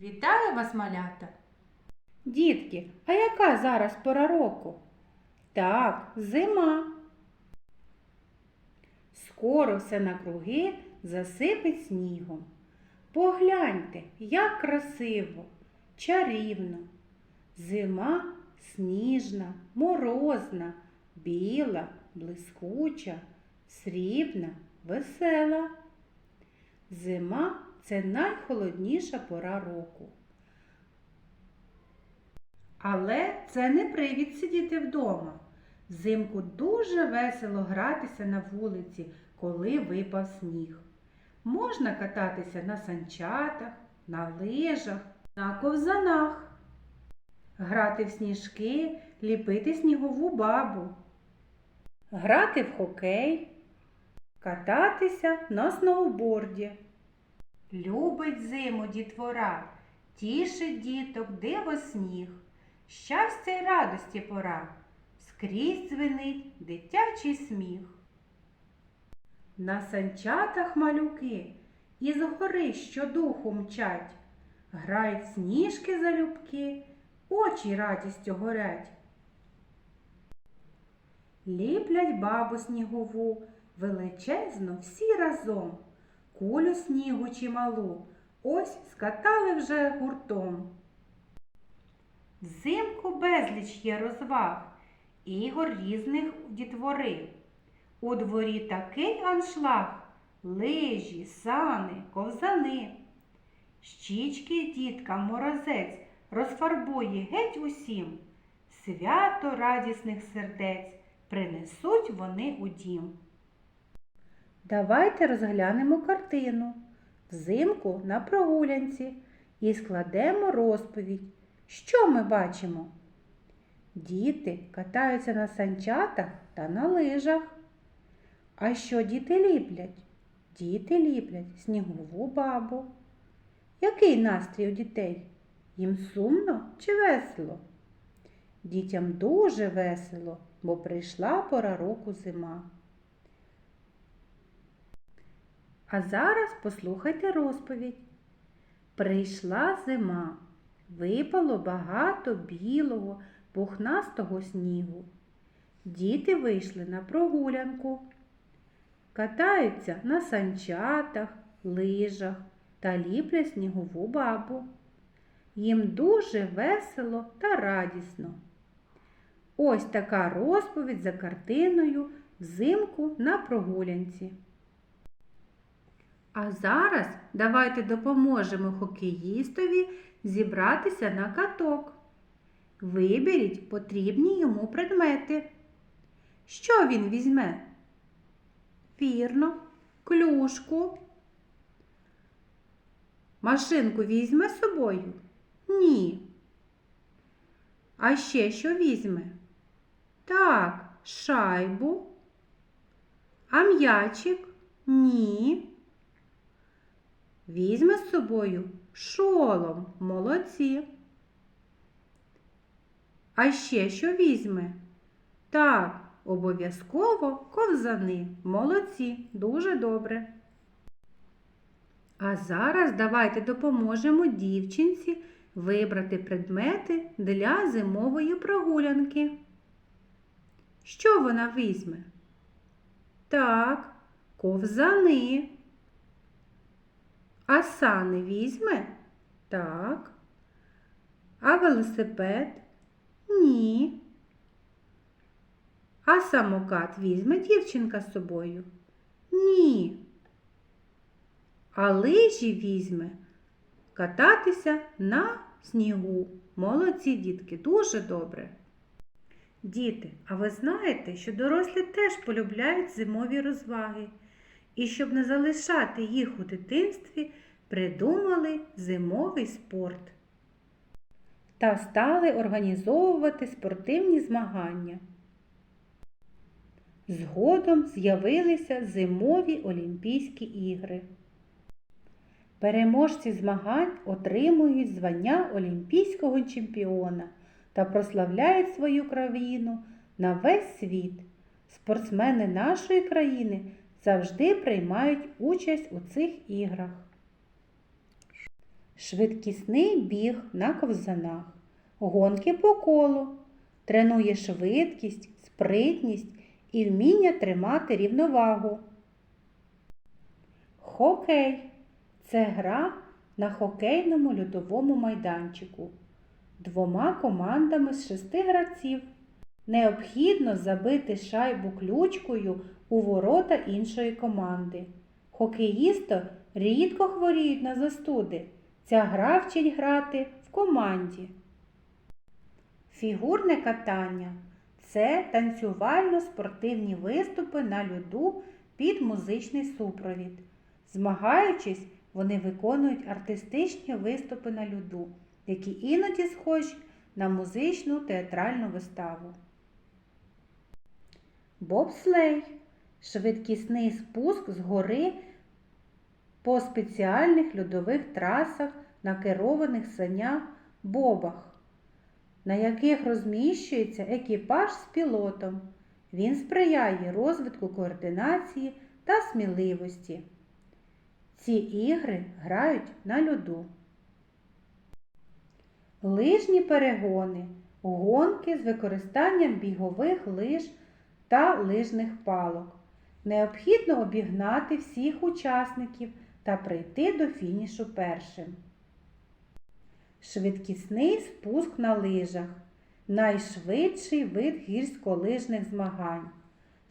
Вітаю вас, малята! Дітки, а яка зараз пора року? Так, зима. Скоро все накруги засипить снігом. Погляньте, як красиво, чарівно. Зима сніжна, морозна, біла, блискуча, срібна, весела. Зима це найхолодніша пора року. Але це не привід сидіти вдома. Взимку дуже весело гратися на вулиці, коли випав сніг. Можна кататися на санчатах, на лижах, на ковзанах, грати в сніжки, ліпити снігову бабу, грати в хокей, кататися на сноуборді. Любить зиму дітвора, тішить діток диво сніг. Щастя й радості пора, скрізь дзвенить дитячий сміх. На санчатах малюки із гори щодуху мчать, грають сніжки залюбки, очі радістю горять. Ліплять бабу снігову, величезну всі разом, кулю снігу чималу, ось скатали вже гуртом. Взимку безліч є розваг, ігор різних дітвори. У дворі такий аншлаг, лижі, сани, ковзани. Щічки діткам морозець розфарбує геть усім. Свято радісних сердець принесуть вони у дім. Давайте розглянемо картину взимку на прогулянці і складемо розповідь. Що ми бачимо? Діти катаються на санчатах та на лижах. А що діти ліплять? Діти ліплять снігову бабу. Який настрій у дітей? Їм сумно чи весело? Дітям дуже весело, бо прийшла пора року зима. А зараз послухайте розповідь. Прийшла зима. Випало багато білого, пухнастого снігу. Діти вийшли на прогулянку, катаються на санчатах, лижах та ліплять снігову бабу. Їм дуже весело та радісно. Ось така розповідь за картиною взимку на прогулянці. А зараз давайте допоможемо хокеїстові зібратися на каток. Виберіть потрібні йому предмети. Що він візьме? Вірно, клюшку. Машинку візьме з собою? Ні. А ще що візьме? Так, шайбу. А м'ячик? Ні. Візьме з собою шолом. Молодці. А ще що візьме? Так, обов'язково ковзани. Молодці, дуже добре. А зараз давайте допоможемо дівчинці вибрати предмети для зимової прогулянки. Що вона візьме? Так, ковзани. А сани візьме? Так. А велосипед? Ні. А самокат візьме дівчинка з собою? Ні. А лижі візьме кататися на снігу. Молодці дітки, дуже добре. Діти, а ви знаєте, що дорослі теж полюбляють зимові розваги. І щоб не залишати їх у дитинстві, придумали зимовий спорт та стали організовувати спортивні змагання. Згодом з'явилися зимові Олімпійські ігри. Переможці змагань отримують звання олімпійського чемпіона та прославляють свою країну на весь світ. Спортсмени нашої країни завжди приймають участь у цих іграх. швидкісний біг на ковзанах, гонки по колу, тренує швидкість, спритність і вміння тримати рівновагу. Хокей це гра на хокейному льодовому майданчику двома командами з шести гравців. Необхідно забити шайбу ключкою у ворота іншої команди. Хокеїсти рідко хворіють на застуди. Ця гра вчить грати в команді. Фігурне катання це танцювально-спортивні виступи на льоду під музичний супровід. Змагаючись, вони виконують артистичні виступи на льоду, які іноді схожі на музичну театральну виставу. Бобслей швидкісний спуск з гори по спеціальних льодових трасах на керованих санях бобах, на яких розміщується екіпаж з пілотом. Він сприяє розвитку координації та сміливості. Ці ігри грають на льоду. Лижні перегони гонки з використанням бігових лиж та лижних палок. Необхідно обігнати всіх учасників та прийти до фінішу першим. Швидкісний спуск на лижах найшвидший вид гірськолижних змагань.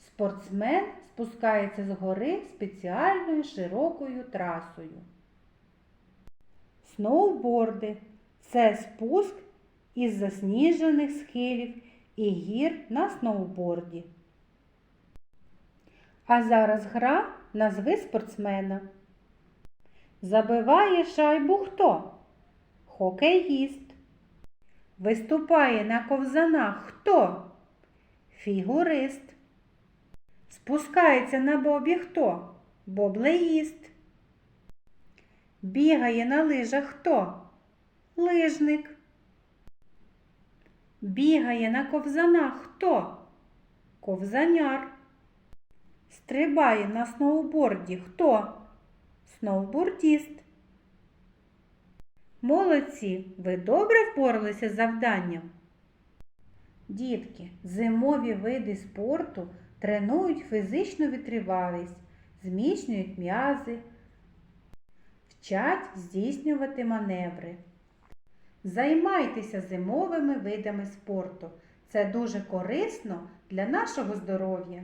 Спортсмен спускається з гори спеціальною широкою трасою. Сноуборди це спуск із засніжених схилів і гір на сноуборді. А зараз гра назви спортсмена. Забиває шайбу хто? Хокеїст. Виступає на ковзанах хто? Фігурист. Спускається на бобі хто? Боблеїст. Бігає на лижах хто? Лижник. Бігає на ковзанах хто? Ковзаняр. Стрибає на сноуборді хто? Сноубордіст. Молодці, ви добре впоралися з завданням? Дітки, зимові види спорту тренують фізичну витривалість, зміцнюють м'язи, вчать здійснювати маневри. Займайтеся зимовими видами спорту. Це дуже корисно для нашого здоров'я.